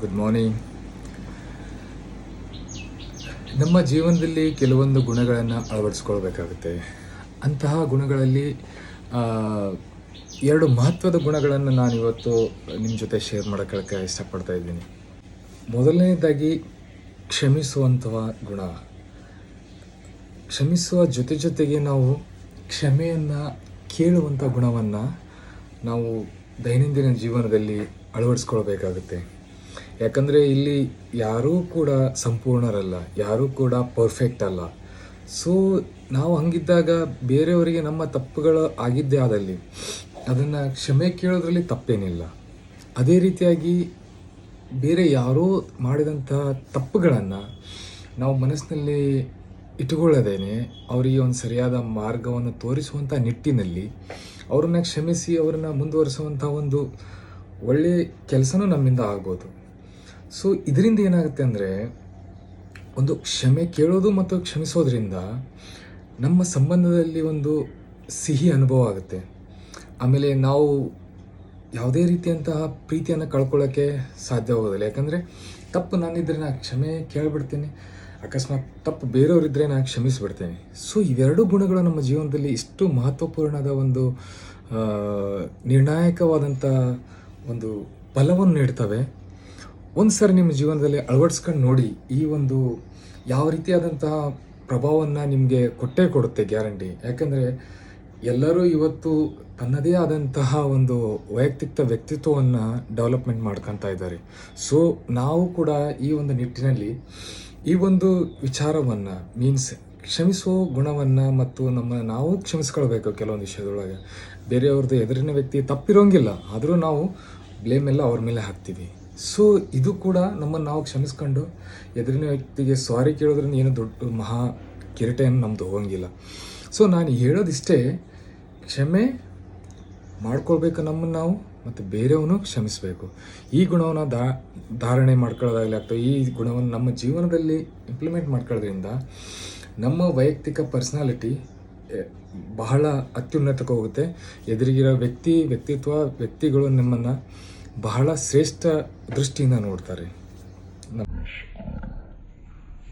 Good morning ನಮ್ಮ ಜೀವನದಲ್ಲಿ ಕೆಲವೊಂದು ಗುಣಗಳನ್ನು ಅಳವಡಿಸ್ಕೊಳ್ಬೇಕಾಗುತ್ತೆ. ಅಂತಹ ಗುಣಗಳಲ್ಲಿ ಎರಡು ಮಹತ್ವದ ಗುಣಗಳನ್ನು ನಾನು ಇವತ್ತು ನಿಮ್ಮ ಜೊತೆ ಶೇರ್ ಮಾಡೋಕ್ಕೆ ಇಷ್ಟಪಡ್ತಾ ಇದ್ದೀನಿ. ಮೊದಲನೇದಾಗಿ, ಕ್ಷಮಿಸುವಂತಹ ಗುಣ. ಕ್ಷಮಿಸುವ ಜೊತೆ ಜೊತೆಗೆ ನಾವು ಕ್ಷಮೆಯನ್ನು ಕೇಳುವಂಥ ಗುಣವನ್ನು ನಾವು ದೈನಂದಿನ ಜೀವನದಲ್ಲಿ ಅಳವಡಿಸ್ಕೊಳ್ಬೇಕಾಗುತ್ತೆ. ಯಾಕಂದರೆ ಇಲ್ಲಿ ಯಾರೂ ಕೂಡ ಸಂಪೂರ್ಣರಲ್ಲ, ಯಾರೂ ಕೂಡ ಪರ್ಫೆಕ್ಟ್ ಅಲ್ಲ. ಸೊ ನಾವು ಹಂಗಿದ್ದಾಗ ಬೇರೆಯವರಿಗೆ ನಮ್ಮ ತಪ್ಪುಗಳು ಆಗಿದ್ದೇ ಆದಲ್ಲಿ ಅದನ್ನು ಕ್ಷಮೆ ಕೇಳೋದ್ರಲ್ಲಿ ತಪ್ಪೇನಿಲ್ಲ. ಅದೇ ರೀತಿಯಾಗಿ ಬೇರೆ ಯಾರೋ ಮಾಡಿದಂಥ ತಪ್ಪುಗಳನ್ನು ನಾವು ಮನಸ್ಸಿನಲ್ಲಿ ಇಟ್ಟುಕೊಳ್ಳದೇನೆ ಅವರಿಗೆ ಒಂದು ಸರಿಯಾದ ಮಾರ್ಗವನ್ನು ತೋರಿಸುವಂಥ ನಿಟ್ಟಿನಲ್ಲಿ ಅವರನ್ನು ಕ್ಷಮಿಸಿ, ಅವ್ರನ್ನ ಮುಂದುವರಿಸುವಂಥ ಒಂದು ಒಳ್ಳೆಯ ಕೆಲಸನೂ ನಮ್ಮಿಂದ ಆಗ್ಬೋದು. ಸೊ ಇದರಿಂದ ಏನಾಗುತ್ತೆ ಅಂದರೆ, ಒಂದು ಕ್ಷಮೆ ಕೇಳೋದು ಮತ್ತು ಕ್ಷಮಿಸೋದ್ರಿಂದ ನಮ್ಮ ಸಂಬಂಧದಲ್ಲಿ ಒಂದು ಸಿಹಿ ಅನುಭವ ಆಗುತ್ತೆ. ಆಮೇಲೆ ನಾವು ಯಾವುದೇ ರೀತಿಯಂತಹ ಪ್ರೀತಿಯನ್ನು ಕಳ್ಕೊಳ್ಳೋಕ್ಕೆ ಸಾಧ್ಯವಾಗೋದಿಲ್ಲ ಯಾಕಂದರೆ ತಪ್ಪು ನಾನಿದ್ರೆ ನಾನು ಕ್ಷಮೆ ಕೇಳಿಬಿಡ್ತೀನಿ. ಅಕಸ್ಮಾತ್ ತಪ್ಪು ಬೇರೆಯವರಿದ್ದರೆ ನಾನು ಕ್ಷಮಿಸಿಬಿಡ್ತೇನೆ. ಸೊ ಇವೆರಡು ಗುಣಗಳು ನಮ್ಮ ಜೀವನದಲ್ಲಿ ಇಷ್ಟು ಮಹತ್ವಪೂರ್ಣದ ಒಂದು ನಿರ್ಣಾಯಕವಾದಂಥ ಒಂದು ಬಲವನ್ನು ನೀಡ್ತವೆ. ಒಂದು ಸರಿ ನಿಮ್ಮ ಜೀವನದಲ್ಲಿ ಅಳವಡಿಸ್ಕೊಂಡು ನೋಡಿ, ಈ ಒಂದು ಯಾವ ರೀತಿಯಾದಂತಹ ಪ್ರಭಾವವನ್ನು ನಿಮಗೆ ಕೊಟ್ಟೇ ಕೊಡುತ್ತೆ ಗ್ಯಾರಂಟಿ. ಯಾಕಂದರೆ ಎಲ್ಲರೂ ಇವತ್ತು ತನ್ನದೇ ಆದಂತಹ ಒಂದು ವೈಯಕ್ತಿಕ ವ್ಯಕ್ತಿತ್ವವನ್ನು ಡೆವಲಪ್ಮೆಂಟ್ ಮಾಡ್ಕೊತಾ ಇದ್ದಾರೆ. ಸೊ ನಾವು ಕೂಡ ಈ ಒಂದು ನಿಟ್ಟಿನಲ್ಲಿ ಈ ಒಂದು ವಿಚಾರವನ್ನು ಮೀನ್ಸ್ ಕ್ಷಮಿಸೋ ಗುಣವನ್ನು ಮತ್ತು ನಮ್ಮ ನಾವು ಕ್ಷಮಿಸ್ಕೊಳ್ಬೇಕು ಕೆಲವೊಂದು ವಿಷಯದೊಳಗೆ. ಬೇರೆಯವ್ರದ್ದು ಎದುರಿನ ವ್ಯಕ್ತಿ ತಪ್ಪಿರೋಂಗಿಲ್ಲ, ಆದರೂ ನಾವು ಬ್ಲೇಮ್ ಎಲ್ಲ ಅವ್ರ ಮೇಲೆ ಹಾಕ್ತೀವಿ. ಸೊ ಇದು ಕೂಡ ನಮ್ಮನ್ನು ನಾವು ಕ್ಷಮಿಸ್ಕೊಂಡು ಎದುರಿನ ವ್ಯಕ್ತಿಗೆ ಸಾರಿ ಕೇಳೋದ್ರಿಂದ ಏನು ದೊಡ್ಡ ಮಹಾ ಕಿರೀಟ ಏನು ನಮ್ಮದು ಹೋಗಂಗಿಲ್ಲ. ಸೊ ನಾನು ಹೇಳೋದಿಷ್ಟೇ, ಕ್ಷಮೆ ಮಾಡ್ಕೊಳ್ಬೇಕು ನಮ್ಮನ್ನು ನಾವು. ಮತ್ತು ಬೇರೆಯವನು ಕ್ಷಮಿಸಬೇಕು. ಈ ಗುಣವನ್ನು ದಾ, ಧಾರಣೆ ಮಾಡ್ಕೊಳ್ಳೋದಾಗಲಿ ಅಥವಾ ಈ ಗುಣವನ್ನು ನಮ್ಮ ಜೀವನದಲ್ಲಿ ಇಂಪ್ಲಿಮೆಂಟ್ ಮಾಡ್ಕೊಳ್ಳೋದ್ರಿಂದ ನಮ್ಮ ವೈಯಕ್ತಿಕ ಪರ್ಸ್ನಾಲಿಟಿ ಬಹಳ ಅತ್ಯುನ್ನತಕ್ಕೆ ಹೋಗುತ್ತೆ. ಎದುರಿಗಿರೋ ವ್ಯಕ್ತಿ, ವ್ಯಕ್ತಿತ್ವ, ವ್ಯಕ್ತಿಗಳು ನಮ್ಮನ್ನು ಬಹಳ ಶ್ರೇಷ್ಠ ದೃಷ್ಟಿಯಿಂದ ನೋಡ್ತಾರೆ. ನಮ್